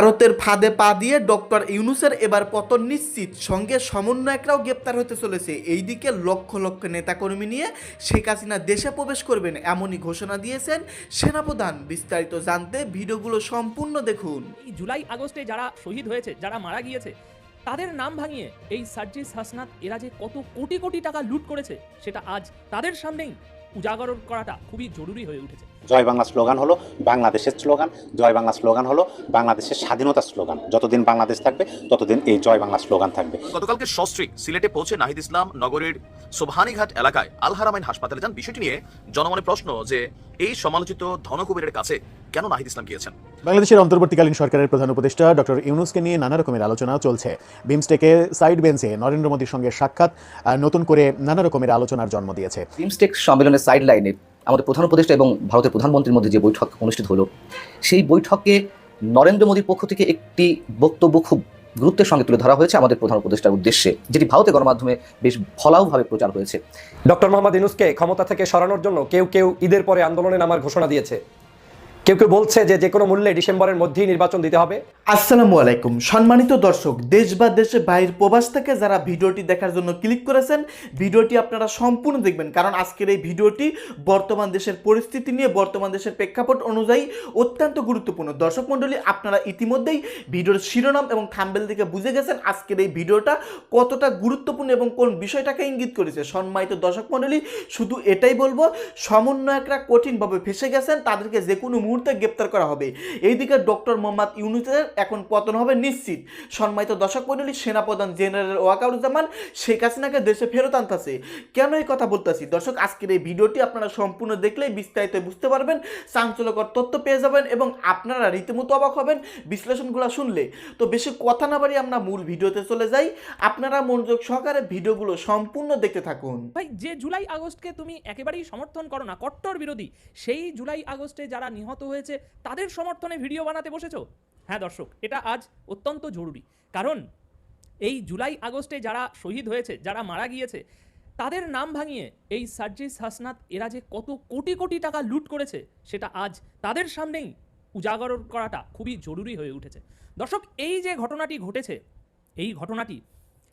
ভারতের ফাঁদে পা দিয়ে ডক্টর ইউনুসের এবার পতন নিশ্চিত। সঙ্গে সমন্বয়করাও গ্রেপ্তার হতে চলেছে। এইদিকে লক্ষ লক্ষ নেতাকর্মী নিয়ে শেখ হাসিনা দেশে প্রবেশ করবেন এমনই ঘোষণা দিয়েছেন সেনাপ্রধান। বিস্তারিত জানতে ভিডিওগুলো সম্পূর্ণ দেখুন। জুলাই আগস্টে যারা শহীদ হয়েছে, যারা মারা গিয়েছে, তাদের নাম ভাঙিয়ে এই সার্জিস হাসনাত এরা যে কত কোটি কোটি টাকা লুট করেছে, সেটা আজ তাদের সামনেই উজাগর করাটা খুবই জরুরি হয়ে উঠেছে। জয় বাংলা স্লোগান হলো বাংলাদেশের স্লোগান জয় বাংলা স্লোগান হলো বাংলাদেশের স্বাধীনতার স্লোগান। যতদিন বাংলাদেশ থাকবে ততদিন এই জয় বাংলা স্লোগান থাকবে। গতকালকে সস্ত্রী সিলেটে পৌঁছে নাহিদ ইসলাম নগরীর সোবহানীঘাট এলাকায় আল হারামাইন হাসপাতালে যান। বিষয়টি নিয়ে জনমনে প্রশ্ন যে এই সমালোচিত ধনকুবেরের কাছে কেন নাহিদ ইসলাম গিয়েছেন? বাংলাদেশের অন্তর্বর্তীকালীন সরকারের প্রধান উপদেষ্টা ডক্টর ইউনুসকে নিয়ে নানা রকমের আলোচনা চলছে। বিমস্টেকে সাইড বেঞ্চে নরেন্দ্র মোদীর সঙ্গে সাক্ষাৎ আর নতুন করে নানা রকমের আলোচনার জন্ম দিয়েছে। বিমস্টেক সম্মেলনের সাইড লাইনে আমাদের প্রধান উপদেষ্টা এবং ভারতের প্রধানমন্ত্রীর মধ্যে যে বৈঠক অনুষ্ঠিত হলো, সেই বৈঠকে নরেন্দ্র মোদীর পক্ষ থেকে একটি বক্তব্য খুব গুরুত্বের সঙ্গে তুলে ধরা হয়েছে আমাদের প্রধান উপদেষ্টার উদ্দেশ্যে, যেটি ভারতের গণমাধ্যমে বেশ ফলাওভাবে প্রচার হয়েছে। ডক্টর মোহাম্মদ ইনুসকে ক্ষমতা থেকে সরানোর জন্য কেউ কেউ ঈদের পরে আন্দোলনে নামার ঘোষণা দিয়েছে। কেউ কেউ বলছে যে যে কোনো মূল্যে ডিসেম্বরের মধ্যেই নির্বাচন দিতে হবে। আসসালামু আলাইকুম। সম্মানিত দর্শক, দেশ বা দেশে বাইরের প্রবাস থেকে যারা ভিডিওটি দেখার জন্য ক্লিক করেছেন, ভিডিওটি আপনারা সম্পূর্ণ দেখবেন। কারণ আজকের এই ভিডিওটি বর্তমান দেশের পরিস্থিতি নিয়ে, বর্তমান দেশের প্রেক্ষাপট অনুযায়ী অত্যন্ত গুরুত্বপূর্ণ। দর্শক মণ্ডলী, আপনারা ইতিমধ্যেই ভিডিওর শিরোনাম এবং থাম্বেল থেকে বুঝে গেছেন আজকের এই ভিডিওটা কতটা গুরুত্বপূর্ণ এবং কোন বিষয়টাকে ইঙ্গিত করেছে। সম্মানিত দর্শক মণ্ডলী, শুধু এটাই বলব, সমন্বয়করা কঠিনভাবে ফেসে গেছেন, তাদেরকে যে কোনো মুহূর্তে গ্রেপ্তার করা হবে। এইদিকে ডক্টর মোহাম্মদ ইউনুসের এখন পতন হবে নিশ্চিত। সম্মানিত দর্শক মণ্ডলী, সেনাপ্রধান জেনারেল ওয়াকারুজ্জামান শেখ হাসিনাকে দেশে ফেরত আনতেছে। কেন এই কথা বলতেছি? দর্শক, আজকের এই ভিডিওটি আপনারা সম্পূর্ণ দেখলেই বিস্তারিত বুঝতে পারবেন, চাঞ্চল্যকর তথ্য পেয়ে যাবেন এবং আপনারা রীতিমতো অবাক হবেন, বিশ্লেষণগুলো শুনলে। তো বেশি কথা না বাড়ি আমরা মূল ভিডিওতে চলে যাই। আপনারা মনোযোগ সহকারে ভিডিওগুলো সম্পূর্ণ দেখতে থাকুন। ভাই, যে জুলাই আগস্টকে তুমি একেবারেই সমর্থন করো না, কট্টর বিরোধী, সেই জুলাই আগস্টে যারা নিহত হয়েছে, তাদের সমর্থনে ভিডিও বানাতে বসেছো? হ্যাঁ দর্শক, এটা আজ অত্যন্ত জরুরি। কারণ এই জুলাই আগস্টে যারা শহীদ হয়েছে, যারা মারা গিয়েছে, তাদের নাম ভাঙিয়ে এই সার্জিস হাসনাত এরা যে কত কোটি কোটি টাকা লুট করেছে, সেটা আজ তাদের সামনেই উজাগর করাটা খুবই জরুরি হয়ে উঠেছে। দর্শক, এই যে ঘটনাটি ঘটেছে, এই ঘটনাটি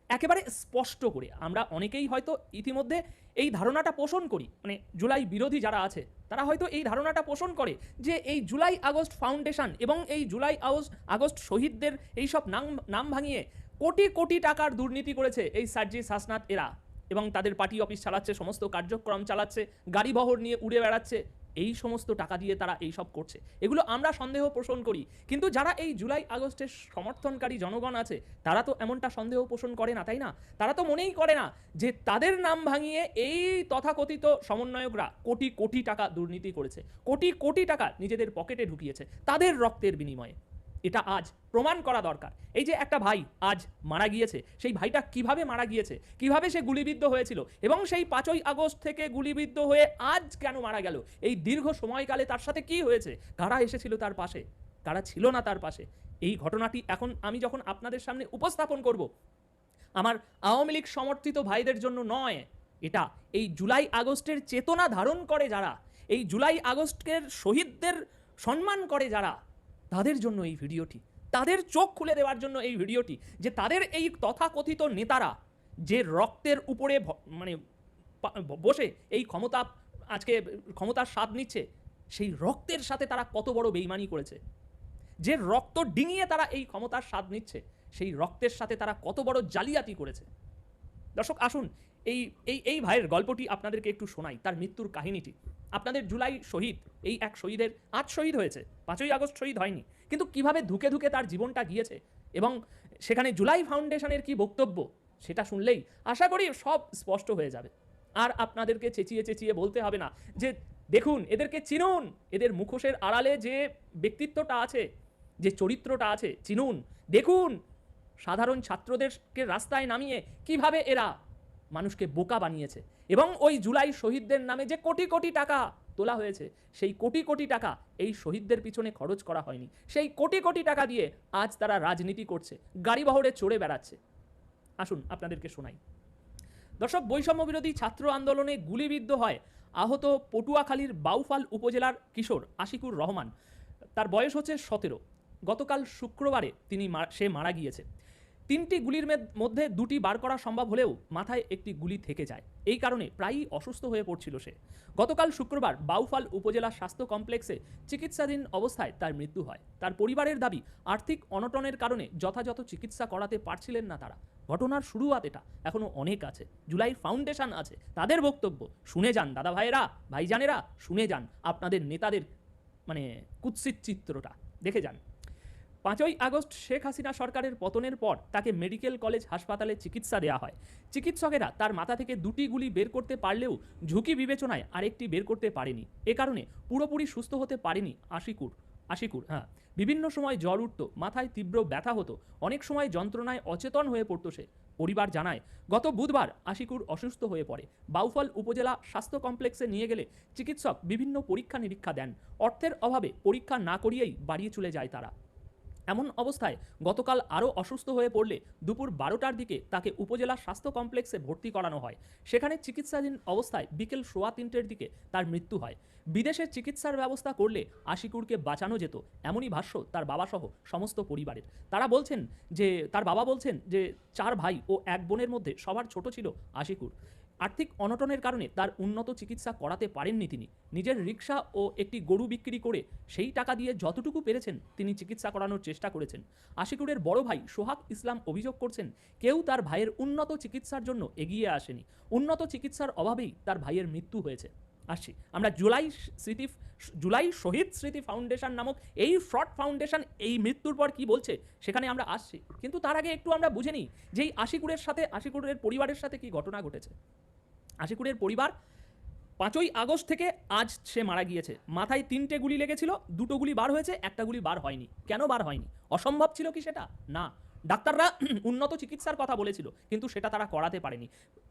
একেবারে স্পষ্ট করে। আমরা অনেকেই হয়তো ইতিমধ্যে এই ধারণাটা পোষণ করি মানে জুলাই বিরোধী যারা আছে, তারা হয়তো এই ধারণাটা পোষণ করে যে এই জুলাই আগস্ট ফাউন্ডেশন এবং এই জুলাই আগস্ট আগস্ট শহীদদের এই সব নাম নাম ভাঙিয়ে কোটি কোটি টাকার দুর্নীতি করেছে এই সার্জিস হাসনাত এরা এবং তাদের পার্টি অফিস চালাচ্ছে, সমস্ত কার্যক্রম চালাচ্ছে গাড়ি বহর নিয়ে উড়ে বেড়াচ্ছে। এই সমস্ত টাকা দিয়ে তারা এই সব করছে। এগুলো আমরা সন্দেহ পোষণ করি। কিন্তু যারা এই জুলাই আগস্টের সমর্থনকারী জনগণ আছে, তারা তো এমনটা সন্দেহ পোষণ করে না, তাই না? তারা তো মনেই করে না যে তাদের নাম ভাঙিয়ে এই তথাকথিত সমন্বয়করা কোটি কোটি টাকা দুর্নীতি করেছে। কোটি কোটি টাকা নিজেদের পকেটে ঢুকিয়েছে, তাদের রক্তের বিনিময়ে। এটা আজ প্রমাণ করা দরকার। এই যে একটা ভাই আজ মারা গিয়েছে, সেই ভাইটা কীভাবে মারা গিয়েছে, কীভাবে সে গুলিবিদ্ধ হয়েছিল এবং সেই পাঁচই আগস্ট থেকে গুলিবিদ্ধ হয়ে আজ কেন মারা গেল? এই দীর্ঘ সময়কালে তার সাথে কি হয়েছে? কারা এসেছিল তার পাশে? কারা ছিল না তার পাশে? এই ঘটনাটি এখন আমি যখন আপনাদের সামনে উপস্থাপন করব, আমার আওয়ামী লীগ সমর্থিত ভাইদের জন্য নয়। এটা এই জুলাই আগস্টের চেতনা ধারণ করে যারা, এই জুলাই আগস্টের শহীদদের সম্মান করে যারা তাদের জন্য এই ভিডিওটি, তাদের চোখ খুলে দেওয়ার জন্য এই ভিডিওটি, যে তাদের এই তথাকথিত নেতারা যে রক্তের উপরে মানে বসে এই ক্ষমতা, আজকে ক্ষমতার স্বাদ নিচ্ছে, সেই রক্তের সাথে তারা কত বড় বেইমানি করেছে। যে রক্ত ডিঙিয়ে তারা এই ক্ষমতার স্বাদ নিচ্ছে, সেই রক্তের সাথে তারা কত বড় জালিয়াতি করেছে। দর্শক, আসুন, এই এই এই ভাইয়ের গল্পটি আপনাদেরকে একটু শোনাই, তার মৃত্যুর কাহিনীটি। আপনাদের জুলাই শহীদ, এই এক শহীদের, আজ শহীদ হয়েছে, পাঁচই আগস্ট শহীদ হয়নি। কিন্তু কীভাবে ধুকে ধুকে তার জীবনটা গিয়েছে? এবং সেখানে জুলাই ফাউন্ডেশনের কি বক্তব্য? সেটা শুনলেই আশা করি সব স্পষ্ট হয়ে যাবে। আর আপনাদেরকে চেঁচিয়ে চেঁচিয়ে বলতে হবে না যে, দেখুন, এদেরকে চিনুন। এদের মুখোশের আড়ালে যে ব্যক্তিত্বটা আছে, যে চরিত্রটা আছে, চিনুন। দেখুন, সাধারণ ছাত্রদেরকে রাস্তায় নামিয়ে কীভাবে এরা মানুষকে বোকা বানিয়েছে। এবং ওই জুলাই শহীদদের নামে যে কোটি কোটি টাকা তোলা হয়েছে, সেই কোটি কোটি টাকা এই শহীদদের পিছনে খরচ করা হয়নি। সেই কোটি কোটি টাকা দিয়ে আজ তারা রাজনীতি করছে, গাড়ি বহরে চড়ে বেড়াচ্ছে। আসুন আপনাদেরকে শোনাই। দর্শক, বৈষম্য বিরোধী ছাত্র আন্দোলনে গুলিবিদ্ধ হয় আহত পটুয়াখালীর বাউফাল উপজেলার কিশোর আশিকুর রহমান। তার বয়স হচ্ছে সতেরো। গতকাল শুক্রবারে তিনি সে মারা গিয়েছে। তিনটি গুলির মধ্যে দুটি বার করা সম্ভব হলেও মাথায় একটি গুলি থেকে যায়। এই কারণে প্রায়ই অসুস্থ হয়ে পড়ছিল সে। গতকাল শুক্রবার বাউফাল উপজেলা স্বাস্থ্য কমপ্লেক্সে চিকিৎসাধীন অবস্থায় তার মৃত্যু হয়। তার পরিবারের দাবি, আর্থিক অনটনের কারণে যথাযথ চিকিৎসা করাতে পারছিলেন না তারা। ঘটনার শুরুয়াত এটা, এখনও অনেক আছে। জুলাই ফাউন্ডেশন আছে। তাদের বক্তব্য, শুনে যান দাদা ভাইয়েরা ভাইজানেরা, শুনে যান। আপনাদের নেতাদের মানে কুৎসিত চিত্রটা। দেখে যান। পাঁচই আগস্ট শেখ হাসিনা সরকারের পতনের পর তাকে মেডিকেল কলেজ হাসপাতালে চিকিৎসা দেওয়া হয়। চিকিৎসকেরা তার মাথা থেকে দুটি গুলি বের করতে পারলেও ঝুঁকি বিবেচনায় আরেকটি বের করতে পারেনি। এ কারণে পুরোপুরি সুস্থ হতে পারেনি আশিকুর। আশিকুর হ্যাঁ। বিভিন্ন সময় জ্বর উঠত, মাথায় তীব্র ব্যথা হতো, অনেক সময় যন্ত্রণায় অচেতন হয়ে পড়তো সে। পরিবার জানায়, গত বুধবার আশিকুর অসুস্থ হয়ে পড়ে। বাউফল উপজেলা স্বাস্থ্য কমপ্লেক্সে নিয়ে গেলে চিকিৎসক বিভিন্ন পরীক্ষা নিরীক্ষা দেন। অর্থের অভাবে পরীক্ষা না করিয়েই বাড়িয়ে চলে যায় তারা। এমন অবস্থায় গতকাল আরও অসুস্থ হয়ে পড়লে দুপুর বারোটার দিকে তাকে উপজেলা স্বাস্থ্য কমপ্লেক্সে ভর্তি করানো হয়। সেখানে চিকিৎসাধীন অবস্থায় বিকেল সোয়া তিনটের দিকে তার মৃত্যু হয়। বিদেশে চিকিৎসার ব্যবস্থা করলে আশিকুরকে বাঁচানো যেত এমনই ভাষ্য তার বাবাসহ সমস্ত পরিবারের। তারা বলছেন যে, তার বাবা বলছেন যে, চার ভাই ও এক বোনের মধ্যে সবার ছোট ছিল আশিকুর। আর্থিক অনটনের কারণে তার উন্নত চিকিৎসা করাতে পারেননি তিনি। নিজের রিক্সা ও একটি গরু বিক্রি করে সেই টাকা দিয়ে যতটুকু পেরেছেন তিনি চিকিৎসা করানোর চেষ্টা করেছেন। আশিকুরের বড় ভাই সোহাগ ইসলাম অভিযোগ করছেন, কেউ তার ভাইয়ের উন্নত চিকিৎসার জন্য এগিয়ে আসেনি। উন্নত চিকিৎসার অভাবেই তার ভাইয়ের মৃত্যু হয়েছে। আসছি আমরা জুলাই স্মৃতি, জুলাই শহীদ স্মৃতি ফাউন্ডেশন নামক এই ফ্রড ফাউন্ডেশন এই মৃত্যুর পর কি বলছে, সেখানে আমরা আসছি। কিন্তু তার আগে একটু আমরা বুঝে নিই যে এই আশিকুরের সাথে, আশিকুরের পরিবারের সাথে কি ঘটনা ঘটেছে। আশিকুরের পরিবার পাঁচই আগস্ট থেকে আজ সে মারা গিয়েছে। মাথায় তিনটে গুলি লেগেছিল, দুটো গুলি বার হয়েছে, একটা গুলি বার হয়নি। কেন বার হয়নি? অসম্ভব ছিল কি সেটা? না। ডাক্তাররা উন্নত চিকিৎসার কথা বলেছিল, কিন্তু সেটা তারা করাতে পারেনি।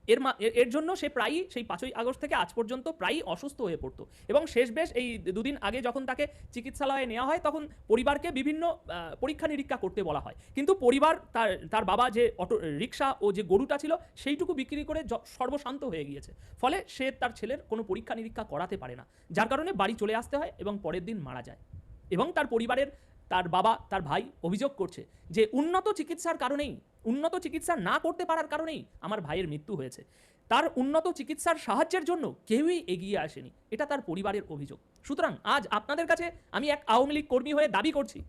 এর এর- জন্য সে প্রায়ই, সেই পাঁচই আগস্ট থেকে আজ পর্যন্ত প্রায়ই অসুস্থ হয়ে পড়তো। এবং শেষ বেশ এই দুদিন আগে যখন তাকে চিকিৎসালয়ে নেওয়া হয়, তখন পরিবারকে বিভিন্ন পরীক্ষা নিরীক্ষা করতে বলা হয়। কিন্তু পরিবার তার তার বাবা যে অটো, রিক্সা ও যে গরুটা ছিল, সেইটুকু বিক্রি করে সর্বশান্ত হয়ে গিয়েছে। ফলে সে তার ছেলের কোনো পরীক্ষা নিরীক্ষা করাতে পারে না। যার কারণে বাড়ি চলে আসতে হয় এবং পরের দিন মারা যায়। এবং তার পরিবারের তার বাবা, তার ভাই অভিযোগ করছে যে উন্নত চিকিৎসার কারণেই, উন্নত চিকিৎসা না করতে পারার কারণেই আমার ভাইয়ের মৃত্যু হয়েছে। তার উন্নত চিকিৎসার সাহায্যের জন্য কেউই এগিয়ে আসেনি। এটা তার পরিবারের অভিযোগ। সুতরাং আজ আপনাদের কাছে আমি এক আওয়ামী লীগ কর্মী হয়ে দাবি করছি।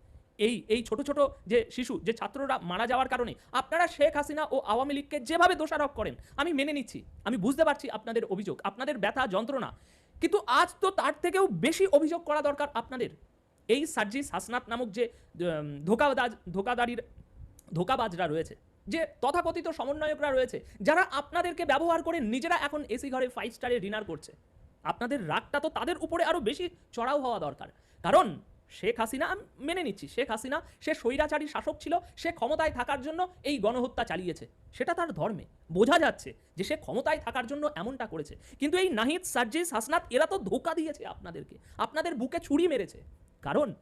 এই এই ছোট ছোট যে শিশু, যে ছাত্ররা মারা যাওয়ার কারণে আপনারা শেখ হাসিনা ও আওয়ামী লীগকে যেভাবে দোষারোপ করেন, আমি মেনে নিচ্ছি। আমি বুঝতে পারছি আপনাদের অভিযোগ, আপনাদের ব্যথা, যন্ত্রণা। কিন্তু আজ তো তার থেকেও বেশি অভিযোগ করা দরকার আপনাদের। এই সার্জিস হাসনাত নামক যে ধোকাবাজ, ধোকাদারির, ধোকাবাজরা রয়েছে, যে তথাকথিত সমন্বয়করা রয়েছে, যারা আপনাদেরকে ব্যবহার করে নিজেরা এখন এসি ঘরে ফাইভ স্টারে ডিনার করছে। আপনাদের রাগটা তো তাদের উপরে আরও বেশি চড়াও হওয়া দরকার। কারণ শেখ হাসিনা মেনে নিচ্ছি, শেখ হাসিনা সে স্বৈরাচারী শাসক ছিল, সে ক্ষমতায় থাকার জন্য এই গণহত্যা চালিয়েছে। সেটা তার ধর্মে। বোঝা যাচ্ছে যে সে ক্ষমতায় থাকার জন্য এমনটা করেছে। কিন্তু এই নাহিদ সার্জিস হাসনাত এরা তো ধোকা দিয়েছে আপনাদেরকে। আপনাদের বুকে ছুরি মেরেছে। কারণ,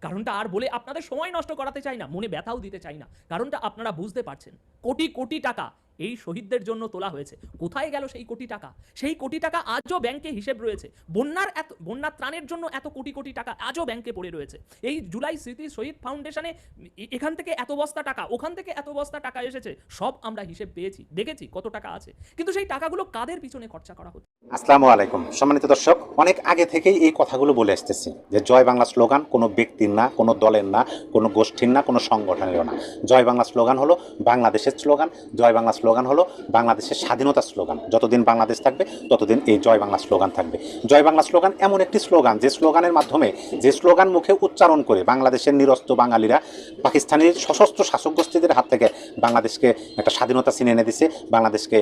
কারণটা আর বলে আপনাদের সময় নষ্ট করাতে চাই না, মনে ব্যথাও দিতে চাই না। কারণটা আপনারা বুঝতে পারছেন। কোটি কোটি টাকা এই শহীদদের জন্য তোলা হয়েছে। কোথায় গেল সেই কোটি টাকা? সেই কোটি টাকা আজও ব্যাংকে হিসেব রয়েছে। বন্যার এত, বন্যার ত্রাণের জন্য এত কোটি কোটি টাকা আজও ব্যাংকে পড়ে রয়েছে। এই জুলাই স্মৃতি শহীদ ফাউন্ডেশনে এখান থেকে এত বস্তা টাকা, ওখান থেকে এত বস্তা টাকা এসেছে, সব আমরা হিসেব পেয়েছি, দেখেছি কত টাকা আছে। কিন্তু সেই টাকাগুলো কাদের পিছনে খরচা করা হচ্ছে? আসসালামু আলাইকুম। সম্মানিত দর্শক, অনেক আগে থেকেই এই কথাগুলো বলে আসতেছি যে জয় বাংলা স্লোগান কোনো ব্যক্তির না, কোনো দলের না, কোনো গোষ্ঠীর না, কোনো সংগঠনেরও না। জয় বাংলা স্লোগান হলো বাংলাদেশের স্লোগান, জয় বাংলা স্লোগান হলো বাংলাদেশের স্বাধীনতা স্লোগান। যতদিন বাংলাদেশ থাকবে, ততদিন এই জয় বাংলা স্লোগান থাকবে। জয় বাংলা স্লোগান এমন একটি স্লোগান যে স্লোগানের মাধ্যমে, যে স্লোগান মুখে উচ্চারণ করে বাংলাদেশের নিরস্ত বাঙালিরা পাকিস্তানের সশস্ত্র শাসক গোষ্ঠীদের হাত থেকে বাংলাদেশকে একটা স্বাধীনতা ছিনে এনে দিছে, বাংলাদেশকে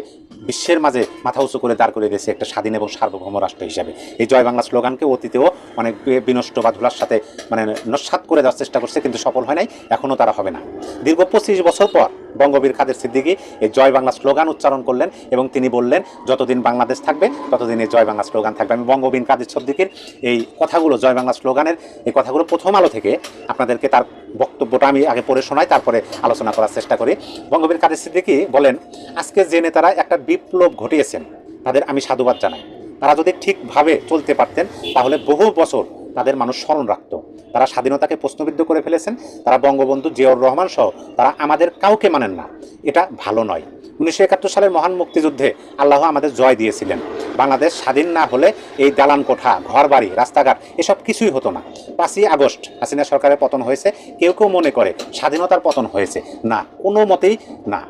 বিশ্বের মাঝে মাথা উঁচু করে দাঁড় করে দিয়েছে একটা স্বাধীন এবং সার্বভৌম রাষ্ট্র হিসাবে। এই জয় বাংলা স্লোগানকে অতীতেও অনেক বিনষ্ট বা ধুলার সাথে মানে নস্বাত করে দেওয়ার চেষ্টা করছে, কিন্তু সফল হয় নাই, এখনও তারা হবে না। দীর্ঘ পঁচিশ বছর পর বঙ্গবীর খাদের সিদ্দিকী এই জয় বাংলা স্লোগান উচ্চারণ করলেন এবং তিনি বললেন, যতদিন বাংলাদেশ থাকবে, ততদিন এই জয় বাংলা স্লোগান থাকবে। আমি বঙ্গবীর কাদের সিদ্দিকীর এই কথাগুলো, জয় বাংলা স্লোগানের এই কথাগুলো প্রথম আলো থেকে আপনাদেরকে তার বক্তব্যটা আমি আগে পড়ে শোনাই, তারপরে আলোচনা করার চেষ্টা করি। বঙ্গবীর কাদের সিদ্দিকী বলেন, আজকে যে নেতারা একটা বিপ্লব ঘটিয়েছেন, তাদের আমি সাধুবাদ জানাই। তারা যদি ঠিকভাবে চলতে পারতেন, তাহলে বহু বছর তাদের মানুষ স্মরণ রাখত। তারা স্বাধীনতাকে প্রশ্নবিদ্ধ করে ফেলেছেন। তারা বঙ্গবন্ধু জিয়াউর রহমান সহ তারা আমাদের কাউকে মানেন না। এটা ভালো নয়। উনিশশো একাত্তর সালের মহান মুক্তিযুদ্ধে আল্লাহ আমাদের জয় দিয়েছিলেন। বাংলাদেশ স্বাধীন না হলে এই দালান কোঠা ঘরবাড়ি, রাস্তাঘাট এসব কিছুই হতো না। পাঁচই আগস্ট হাসিনা সরকারের পতন হয়েছে। কেউ কেউ মনে করে স্বাধীনতার পতন হয়েছে। না, কোনো মতেই না।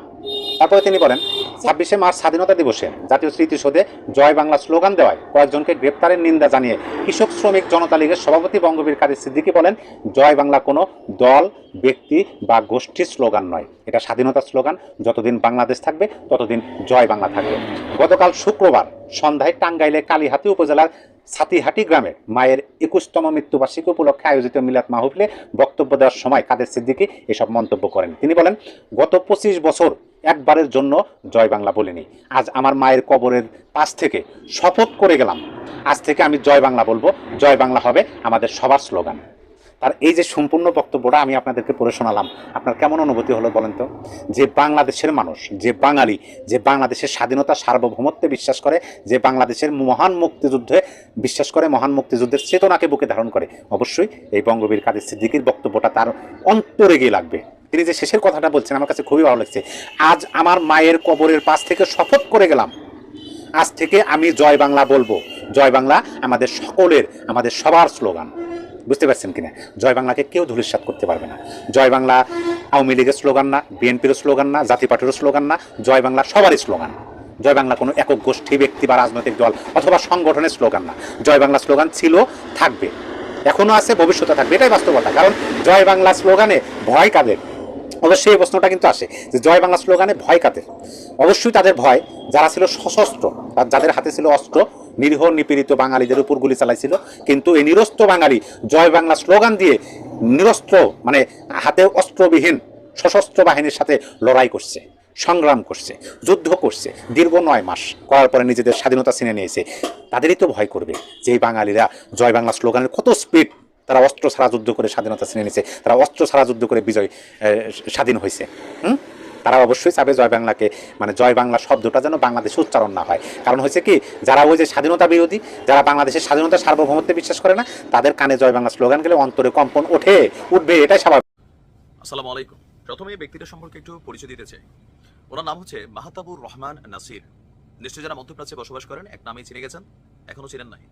তারপরে তিনি বলেন ছাব্বিশে মার্চ স্বাধীনতা দিবসে জাতীয় স্মৃতিসৌধে জয় বাংলা স্লোগান দেওয়ায় কয়েকজনকে গ্রেপ্তারের নিন্দা জানিয়ে কৃষক শ্রমিক জনতা লীগের সভাপতি বঙ্গবীর কাদের সিদ্দিকী বলেন জয় বাংলা কোনো দল ব্যক্তি বা গোষ্ঠীর স্লোগান নয়। এটা স্বাধীনতার স্লোগান যতদিন বাংলাদেশ থাকবে ততদিন জয় বাংলা থাকবে। গতকাল শুক্রবার সন্ধ্যায় টাঙ্গাইলে কালীহাতি উপজেলার ছাতিহাটি গ্রামে মায়ের একুশতম মৃত্যুবার্ষিকী উপলক্ষে আয়োজিত মিলাদ মাহফিলে বক্তব্য দেওয়ার সময় কাদের সিদ্দিকী এসব মন্তব্য করেন। তিনি বলেন গত পঁচিশ বছর একবারের জন্য জয় বাংলা বলিনি। আজ আমার মায়ের কবরের পাশ থেকে শপথ করে গেলাম। আজ থেকে আমি জয় বাংলা বলব। জয় বাংলা হবে আমাদের সবার স্লোগান। তার এই যে সম্পূর্ণ বক্তব্যটা আমি আপনাদেরকে পড়ে শোনালাম, আপনার কেমন অনুভূতি হলো বলেন তো? যে বাংলাদেশের মানুষ, যে বাঙালি, যে বাংলাদেশের স্বাধীনতা সার্বভৌমত্বে বিশ্বাস করে, যে বাংলাদেশের মহান মুক্তিযুদ্ধে বিশ্বাস করে, মহান মুক্তিযুদ্ধের চেতনাকে বুকে ধারণ করে, অবশ্যই এই বঙ্গবীর কাদের সিদ্দিকির বক্তব্যটা তার অন্তরে গিয়ে লাগবে। তিনি যে শেষের কথাটা বলছেন আমার কাছে খুবই ভালো লাগছে। আজ আমার মায়ের কবরের পাশ থেকে শপথ করে গেলাম। আজ থেকে আমি জয় বাংলা বলব। জয় বাংলা আমাদের সকলের, আমাদের সবার স্লোগান। বুঝতে পারছেন কিনা? জয় বাংলাকে কেউ ধূলিসাৎ করতে পারবে না। জয় বাংলা আওয়ামী লীগের স্লোগান না বিএনপির স্লোগান না, জাতি পার্টিরও স্লোগান না, জয় বাংলা সবারই স্লোগান। জয় বাংলা কোনো একক গোষ্ঠী, ব্যক্তি বা রাজনৈতিক দল অথবা সংগঠনের স্লোগান না। জয় বাংলা স্লোগান ছিল, থাকবে। এখনও আছে, ভবিষ্যতে থাকবে। এটাই বাস্তবতা। কারণ জয় বাংলা স্লোগানে ভয় কাদের? অবশ্যই এই প্রশ্নটা কিন্তু আসে যে জয় বাংলা স্লোগানে ভয় কাদের? অবশ্যই তাদের ভয়, যারা ছিল সশস্ত্র যাদের হাতে ছিল অস্ত্র, নিরীহ, নিপীড়িত বাঙালিদের উপর গুলি চালাইছিল। কিন্তু এই নিরস্ত্র বাঙালি জয় বাংলা স্লোগান দিয়ে নিরস্ত্র মানে হাতে অস্ত্রবিহীন সশস্ত্র বাহিনীর সাথে লড়াই করছে, সংগ্রাম করছে, যুদ্ধ করছে, দীর্ঘ নয় মাস করার পরে নিজেদের স্বাধীনতা ছিনে নিয়েছে। তাদেরই তো ভয় করবে যে এই বাঙালিরা জয় বাংলা স্লোগানের কত স্পিড তারা অস্ত্র ছাড়া যুদ্ধ করে স্বাধীনতা ছিনে নিয়েছে তারা অস্ত্র ছাড়া যুদ্ধ করে বিজয় স্বাধীন হয়েছে হুম? তারা অবশ্যই চাবে জয় বাংলাকে মানে জয় বাংলা শব্দটা যেন বাংলাদেশে উচ্চারণ না হয়। কারণ হচ্ছে কি, যারা ওই যে স্বাধীনতা বিরোধী, যারা বাংলাদেশের স্বাধীনতা সার্বভৌমত্বে বিশ্বাস করে না, তাদের কানে জয় বাংলা স্লোগান গেলে অন্তরে কম্পন ওঠে, উঠবে, এটাই স্বাভাবিক। আসসালামু আলাইকুম। প্রথমে এই ব্যক্তিটা সম্পর্কে একটু পরিচয় দিতে চাই। ওনার নাম হচ্ছে মাহাতাবুর রহমান নাসির। নিশ্চয়ই যারা মধ্যপ্রাচ্যে বসবাস করেন, এক নামেই চিনে গেছেন এখনও চিনেন নাই।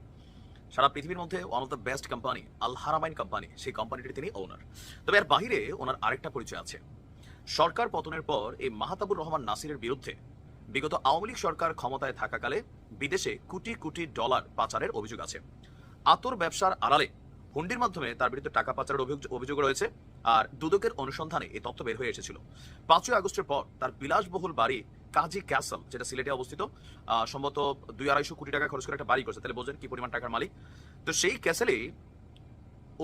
সারা পৃথিবীর মধ্যে one of the best company Al Haramain company সেই কোম্পানিটির তিনি ওনার তবে এর বাহিরে ওনার আরেকটা পরিচয় আছে। সরকার পতনের পর এই মাহাতাবুর রহমান নাসিরের বিরুদ্ধে বিগত আওয়ামী লীগ সরকার ক্ষমতায় থাকাকালে বিদেশে কোটি কোটি ডলার পাচারের অভিযোগ আছে। আতর ব্যবসার আড়ালে, হুন্ডির মাধ্যমে তার বিরুদ্ধে টাকা পাচারের অভিযোগ অভিযোগ রয়েছে। আর দুদকের অনুসন্ধানে এই তথ্য বের হয়ে এসেছিল। পাঁচই আগস্টের পর তার বিলাসবহুল বাড়ি কাজী ক্যাসল, যেটা সিলেটে অবস্থিত সম্ভবত দুই আড়াইশো কোটি টাকা খরচ করে একটা বাড়ি করছে। তাহলে বোঝেন কি পরিমাণ টাকার মালিক। তো সেই ক্যাসেলেই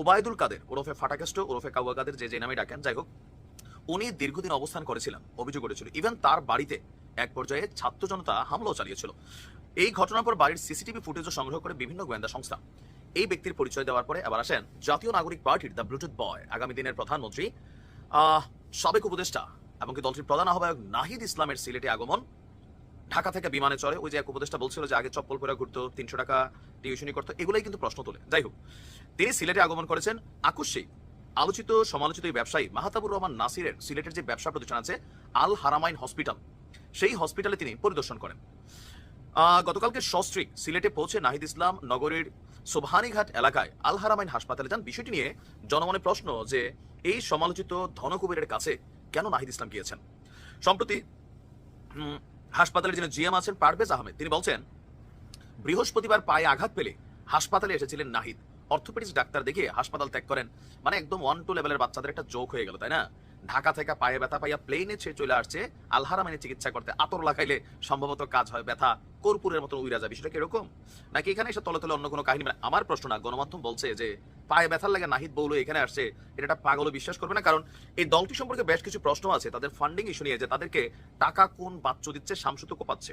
ওবায়দুল কাদের ওরফে ফাটাকেষ্ট, ওরফে কাউয়া কাদের যে যে নামে ডাকেন, যাই হোক, উনি দীর্ঘদিন অবস্থান করেছিলেন, অভিযোগ করেছিল। ইভেন তার বাড়িতে এক পর্যায়ে ছাত্র জনতা হামলাও চালিয়েছিল। এই ঘটনার পর বাড়ির সিসিটিভি ফুটেজও সংগ্রহ করে বিভিন্ন গোয়েন্দা সংস্থা। এই ব্যক্তির পরিচয় দেওয়ার পরে আবার আসেন জাতীয় নাগরিক পার্টির দ্য ব্লুটুথ বয়। আগামী দিনের প্রধানমন্ত্রী সাবেক উপদেষ্টা এমনকি দলটির প্রধান আহ্বায়ক নাহিদ ইসলামের সিলেটে আগমন। ঢাকা থেকে বিমানে চড়ে ওই যে এক উপদেষ্টা বলছিল যে আগে চপ্পল পরে ঘুরতো, তিনশো টাকা টিউশনি করতো, এগুলোই কিন্তু প্রশ্ন তোলে। যাই হোক, তিনি সিলেটে আগমন করেছেন। আকস্মিক আলোচিত, সমালোচিত এই ব্যবসায়ী মাহাতাবুর রহমান নাসিরের সিলেটের যে ব্যবসা প্রতিষ্ঠান আছে, আল হারামাইন হসপিটাল, সেই হসপিটালে তিনি পরিদর্শন করেন। গতকালকে সস্ত্রীক সিলেটে পৌঁছে নাহিদ ইসলাম নগরীর সোভানিঘাট এলাকায় আল হারামাইন হাসপাতালে যান। বিষয়টি নিয়ে জনমনে প্রশ্ন যে এই সমালোচিত ধনকুবেরের কাছে কেন নাহিদ ইসলাম গিয়েছেন? সম্প্রতি হাসপাতালের যিনি জিএম আছেন পারভেজ আহমেদ, তিনি বলছেন, বৃহস্পতিবার পায়ে আঘাত পেলে হাসপাতালে এসেছিলেন নাহিদ। অর্থোপেডিক্স ডাক্তার দেখিয়ে হাসপাতাল ত্যাগ করেন। মানে একদম ওয়ান টু লেভেলের বাচ্চাদের একটা জোক হয়ে গেল, তাই না? ঢাকা থেকে পায়ে ব্যথা পাইয়া প্লেনে ছে চলে আসছে। আলহারামাইনে চিকিৎসা করতে আতর লাগাইলে সম্ভবত কাজ হয় ব্যথা, কর্পূরের মতো উইরা যায়। বিষয়টা কীরকম নাকি এখানে এসে তলে তলে অন্য কোনো কাহিনী? মানে আমার প্রশ্ন না, গণমাধ্যম বলছে যে পায়ে ব্যথার লাগে নাহিদ বৌল এখানে আসছে, এটা একটা পাগল বিশ্বাস করবে না, কারণ এই দলটি সম্পর্কে বেশ কিছু প্রশ্ন আছে, তাদের ফান্ডিং ইস্যু নিয়ে, যে তাদেরকে টাকা কোন বাচ্চু দিচ্ছে শামসু তো কোপাচ্ছে।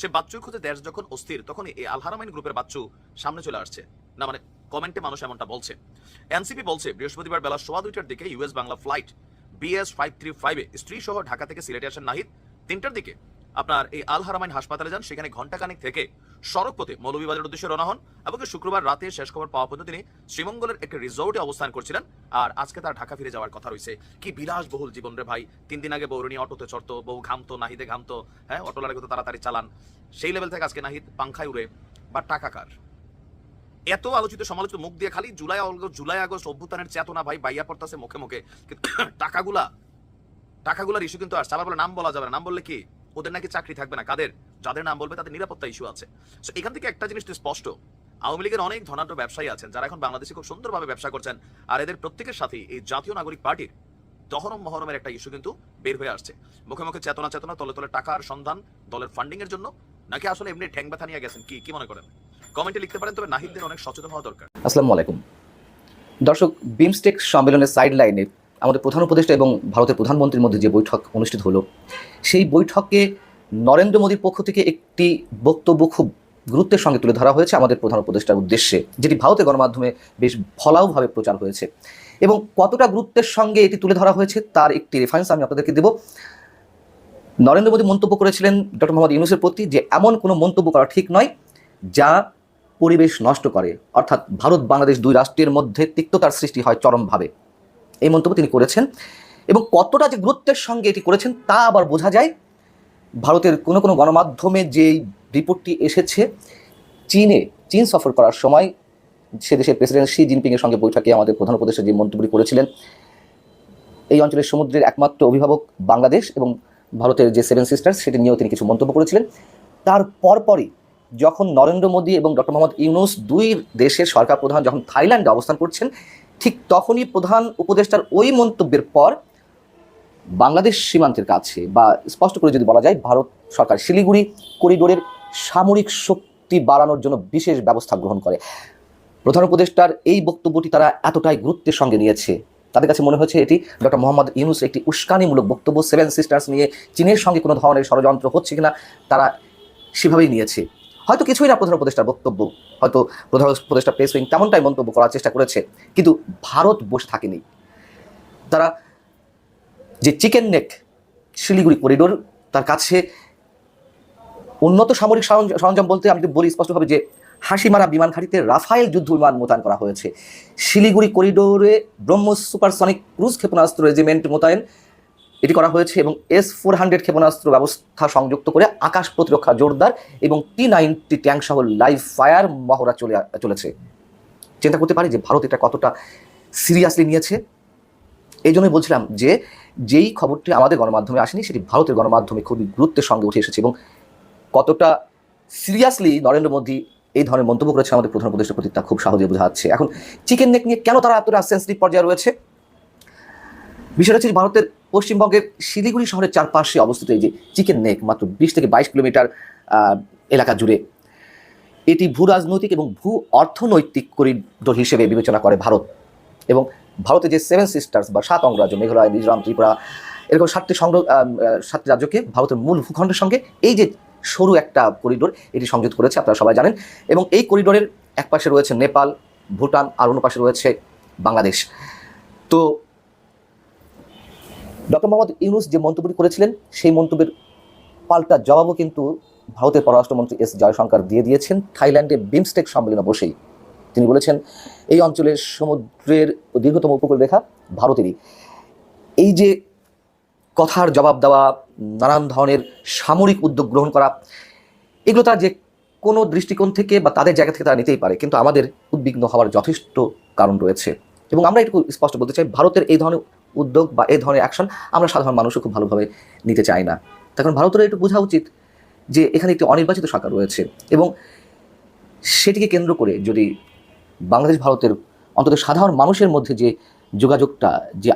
সে বাচ্চুর খোঁজে দেশ যখন অস্থির তখন এই আলহারামাইন গ্রুপের বাচ্চু সামনে চলে আসছে। না মানে কমেন্টে মানুষ এমনটা বলছে। এনসিপি বলছে, বৃহস্পতিবার বেলা সোয়া দুইটার দিকে US Bangla flight BS five three ফাইভে স্ত্রী সহ ঢাকা থেকে সিলেটে আসেন নাহিদ। তিনটার দিকে আপনার এই আল হারামাইন হাসপাতালে যান। সেখানে ঘন্টাখানেক থেকে সড়ক পথে উদ্দেশ্যে রওনা হন এবং শুক্রবার রাতে শেষ খবর পাওয়া পর্যন্ত তিনি শ্রীমঙ্গলের একটি রিসোর্টে অবস্থান করছিলেন। আর আজকে তার ঢাকা ফিরে যাওয়ার কথা রয়েছে। কি বিলাসবহুল জীবন রে ভাই। তিন দিন আগে বৌরণী অটোতে চড়তো, বউ ঘামতো, নাহিদে ঘামতো হ্যাঁ অটো লাগে তো তাড়াতাড়ি চালান। সেই লেভেল থেকে আজকে নাহিদ পাংখায় উড়ে, বা টাকা কার? এত আলোচিত সমালোচিত মুখ দিয়ে খালি জুলাই আগস্ট জুলাই আগস্ট অভ্যুত্থানের চেতনা ভাই বাইয়া পড়তেছে মুখে মুখে। টাকাগুলা টাকাগুলার ইস্যু কিন্তু আসছে। আবার নাম বলা যাবে না। নাম বললে কি? ওদের নাকি চাকরি থাকবে না। কাদের? যাদের নাম বলবে তাদের নিরাপত্তা ইস্যু আছে। So, এখান থেকে একটা জিনিস স্পষ্ট। আওয়ামী লীগের অনেক ধনাঢ্য ব্যবসায়ী আছেন যারা এখন বাংলাদেশে খুব সুন্দরভাবে ব্যবসা করছেন। আর এদের প্রত্যেকের সাথেই এই জাতীয় নাগরিক পার্টির দহরম মহরমের একটা ইস্যু কিন্তু বের হয়ে আসছে। মুখে মুখে চেতনা চেতনা তলে তলে টাকার সন্ধান দলের ফান্ডিং এর জন্য। নাকি আসলে এমনি ঠ্যাং ব্যথা নিয়ে গেছেন? কি কি মনে করেন? কমেন্টে লিখতে পারেন, তবে নাহিদদের অনেক সচেতন হওয়া দরকার। আসসালামু আলাইকুম। দর্শক বিমস্টেক সম্মেলনের সাইড লাইনে আমাদের প্রধান উপদেষ্টা এবং ভারতের প্রধানমন্ত্রীর মধ্যে যে বৈঠক অনুষ্ঠিত হলো, সেই বৈঠকে নরেন্দ্র মোদীর পক্ষ থেকে একটি বক্তব্য খুব গুরুত্বের সঙ্গে তুলে ধরা হয়েছে আমাদের প্রধান উপদেষ্টার উদ্দেশ্যে, যেটি ভারতের গণমাধ্যমে বেশ ফলাওভাবে প্রচার হয়েছে। এবং কতটা গুরুত্বের সঙ্গে এটি তুলে ধরা হয়েছে তার একটি রেফারেন্স আমি আপনাদেরকে দেব। নরেন্দ্র মোদী মন্তব্য করেছিলেন ডক্টর মোহাম্মদ ইউনুসের প্রতি যে এমন কোনো মন্তব্য করা ঠিক নয়, যা পরিবেশ নষ্ট করে। অর্থাৎ ভারত বাংলাদেশ দুই রাষ্ট্রের মধ্যে তিক্ততার সৃষ্টি হয় চরমভাবে। এই মন্তব্য তিনি করেছেন এবং কতটা যে গুরুত্বের সঙ্গে এটি করেছেন তা আবার বোঝা যায়। ভারতের কোনো কোনো গণমাধ্যমে যে রিপোর্টটি এসেছে, চীনে, চীন সফর করার সময় সে দেশের প্রেসিডেন্ট শি জিনপিংয়ের সঙ্গে বৈঠকে আমাদের প্রধান উপদেষ্টা যে মন্তব্যটি করেছিলেন, এই অঞ্চলের সমুদ্রের একমাত্র অভিভাবক বাংলাদেশ এবং ভারতের যে সেভেন সিস্টার্স, সেটি নিয়েও তিনি কিছু মন্তব্য করেছিলেন। তার পরপরই যখন নরেন্দ্র মোদী এবং ডক্টর মোহাম্মদ ইউনুস দুই দেশের সরকার প্রধান যখন থাইল্যান্ডে অবস্থান করছেন, ঠিক তখনই প্রধান উপদেষ্টার ওই মন্তব্যের পর বাংলাদেশ সীমান্তের কাছে বা স্পষ্ট করে যদি বলা যায়, ভারত সরকার শিলিগুড়ি করিডোরের সামরিক শক্তি বাড়ানোর জন্য বিশেষ ব্যবস্থা গ্রহণ করে। প্রধান উপদেষ্টার এই বক্তব্যটি তারা এতটাই গুরুত্বের সঙ্গে নিয়েছে। তাদের কাছে মনে হচ্ছে এটি ডক্টর মোহাম্মদ ইউনুস একটি উস্কানিমূলক বক্তব্য, সেভেন সিস্টার্স নিয়ে চীনের সঙ্গে কোনো ধরনের ষড়যন্ত্র হচ্ছে কিনা, তারা সেভাবেই নিয়েছে। হয়তো কিছুই না প্রধান উপদেষ্টার বক্তব্য, হয়তো প্রধান উপদেষ্টা প্রেস উইং তেমনটাই মন্তব্য করার চেষ্টা করেছে, কিন্তু ভারত বসে থাকেনি। তারা যে চিকেন নেক শিলিগুড়ি করিডোর তার কাছে উন্নত সামরিক সরঞ্জ- সরঞ্জাম বলতে আমি বলি স্পষ্টভাবে যে হাসিমারা বিমান ঘাঁটিতে রাফায়েল যুদ্ধ বিমান মোতায়েন করা হয়েছে। শিলিগুড়ি করিডোরে ব্রহ্মোস সুপারসনিক ক্রুজ ক্ষেপণাস্ত্র রেজিমেন্ট মোতায়েন এটি করা হয়েছে এবং এস ফোর হান্ড্রেড ক্ষেপণাস্ত্র ব্যবস্থা সংযুক্ত করে আকাশ প্রতিরক্ষা জোরদার এবং টি নাইনটি ট্যাঙ্ক সহ লাইভ ফায়ার মহড়া চলে চলেছে। চিন্তা করতে পারি যে ভারত এটা কতটা সিরিয়াসলি নিয়েছে? এই জন্যই বলছিলাম যে যেই খবরটি আমাদের গণমাধ্যমে আসেনি, সেটি ভারতের গণমাধ্যমে খুবই গুরুত্বের সঙ্গে উঠে এসেছে এবং কতটা সিরিয়াসলি নরেন্দ্র মোদী এই ধরনের মন্তব্য করেছে আমাদের প্রধান উপদেষ্টার প্রতি খুব সহজে বোঝা যাচ্ছে। এখন চিকেন নেক নিয়ে কেন তারা এতটা সেন্সিটিভ পর্যায়ে রয়েছে? বিষয়টা হচ্ছে ভারতের পশ্চিমবঙ্গের শিলিগুড়ি শহরের চারপাশে অবস্থিত এই যে চিকেন নেক, মাত্র বিশ থেকে বাইশ কিলোমিটার এলাকা জুড়ে। এটি ভূ রাজনৈতিক এবং ভূ অর্থনৈতিক করিডোর হিসেবে বিবেচনা করে ভারত। এবং ভারতের যে সেভেন সিস্টার্স বা সাত অঙ্গরাজ্য, মেঘালয়, মিজোরাম, ত্রিপুরা, এরকম সাতটি সংগ্রহ সাতটি রাজ্যকে ভারতের মূল ভূখণ্ডের সঙ্গে এই যে সরু একটা করিডোর, এটি সংযুক্ত করেছে, আপনারা সবাই জানেন। এবং এই করিডোরের এক পাশে রয়েছে নেপাল, ভুটান, আর অন্য পাশে রয়েছে বাংলাদেশ। তো ডক্টর মোহাম্মদ ইউনুস যে মন্তব্যটি করেছিলেন, সেই মন্তব্যের পাল্টা জবাবও কিন্তু ভারতের পররাষ্ট্রমন্ত্রী এস জয়শঙ্কর দিয়ে দিয়েছেন। থাইল্যান্ডে বিমস্টেক সম্মেলনে বসেই তিনি বলেছেন, এই অঞ্চলের সমুদ্রের দীর্ঘতম উপকূল রেখা ভারতেরই। এই যে কথার জবাব দেওয়া, নানান ধরনের সামরিক উদ্যোগ গ্রহণ করা, এগুলো তারা যে কোনো দৃষ্টিকোণ থেকে বা তাদের জায়গা থেকে তারা নিতেই পারে, কিন্তু আমাদের উদ্বিগ্ন হওয়ার যথেষ্ট কারণ রয়েছে। এবং আমরা এটুকু স্পষ্ট বলতে চাই, ভারতের এই ধরনের উদ্যোগ বা এই ধরনের অ্যাকশন আমরা সাধারণ মানুষও খুব ভালোভাবে নিতে চাই না। তখন ভারতের একটু বোঝা উচিত যে এখানে একটি অনির্বাচিত সরকার রয়েছে এবং সেটিকে কেন্দ্র করে যদি বাংলাদেশ, ভারতের অন্তত সাধারণ মানুষের মধ্যে যে যোগাযোগটা, যে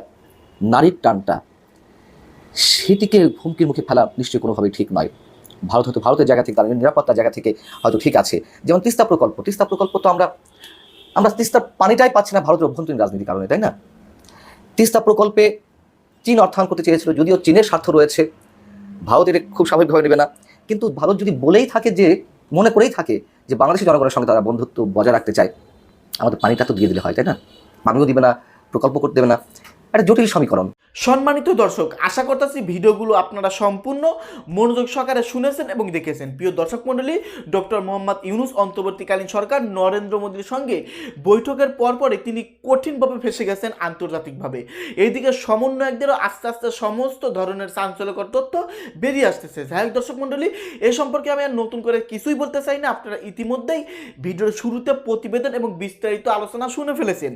নারীর টানটা, সেটিকে হুমকির মুখে ফেলা নিশ্চয়ই কোনোভাবেই ঠিক নয়। ভারত হয়তো ভারতের জায়গা থেকে, তাদের নিরাপত্তার জায়গা থেকে হয়তো ঠিক আছে। যেমন তিস্তা প্রকল্প তিস্তা প্রকল্প তো আমরা আমরা তিস্তার পানিটাই পাচ্ছি না ভারতের অভ্যন্তরীণ রাজনীতির কারণে, তাই না? তিস্তা প্রকল্পে চীন অর্থায়ন করতে চেয়েছিল, যদিও চীনের স্বার্থ রয়েছে। ভারত এটা খুব স্বাভাবিকভাবে নেবে না। কিন্তু ভারত যদি বলেই থাকে যে, মনে করেই থাকে যে বাংলাদেশের জনগণের সঙ্গে তারা বন্ধুত্ব বজায় রাখতে চায়, আমাদের পানিটা তো দিয়ে দিলে হয়, তাই না? পানিও দিবে না, প্রকল্প করতে দেবে না। একটা জটিল সমীকরণ। সম্মানিত দর্শক, আশা করতেছি ভিডিওগুলো আপনারা সম্পূর্ণ মনোযোগ সহকারে শুনেছেন এবং দেখেছেন। প্রিয় দর্শক মণ্ডলী, ডক্টর মোহাম্মদ ইউনুস অন্তর্বর্তীকালীন সরকার নরেন্দ্র মোদীর সঙ্গে বৈঠকের পরপরে তিনি কঠিনভাবে ফেসে গেছেন আন্তর্জাতিকভাবে। এইদিকে সমন্বয়কদেরও আস্তে আস্তে সমস্ত ধরনের চাঞ্চল্যকর তথ্য বেরিয়ে আসতেছে। যাই দর্শক মণ্ডলী, এ সম্পর্কে আমি আর নতুন করে কিছুই বলতে চাই না। আপনারা ইতিমধ্যেই ভিডিওর শুরুতে প্রতিবেদন এবং বিস্তারিত আলোচনা শুনে ফেলেছেন।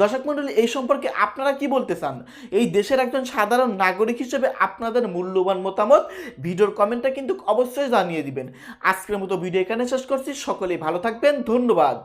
দর্শক মণ্ডলী, এই সম্পর্কে আপনারা কি বলতে চান এই দেশের একজন সাধারণ নাগরিক হিসেবে আপনাদের মূল্যবান মতামত ভিডিওর কমেন্টটা কিন্তু অবশ্যই জানিয়ে দিবেন। আজকের মতো ভিডিও এখানে শেষ করছি। সকলেই ভালো থাকবেন। ধন্যবাদ।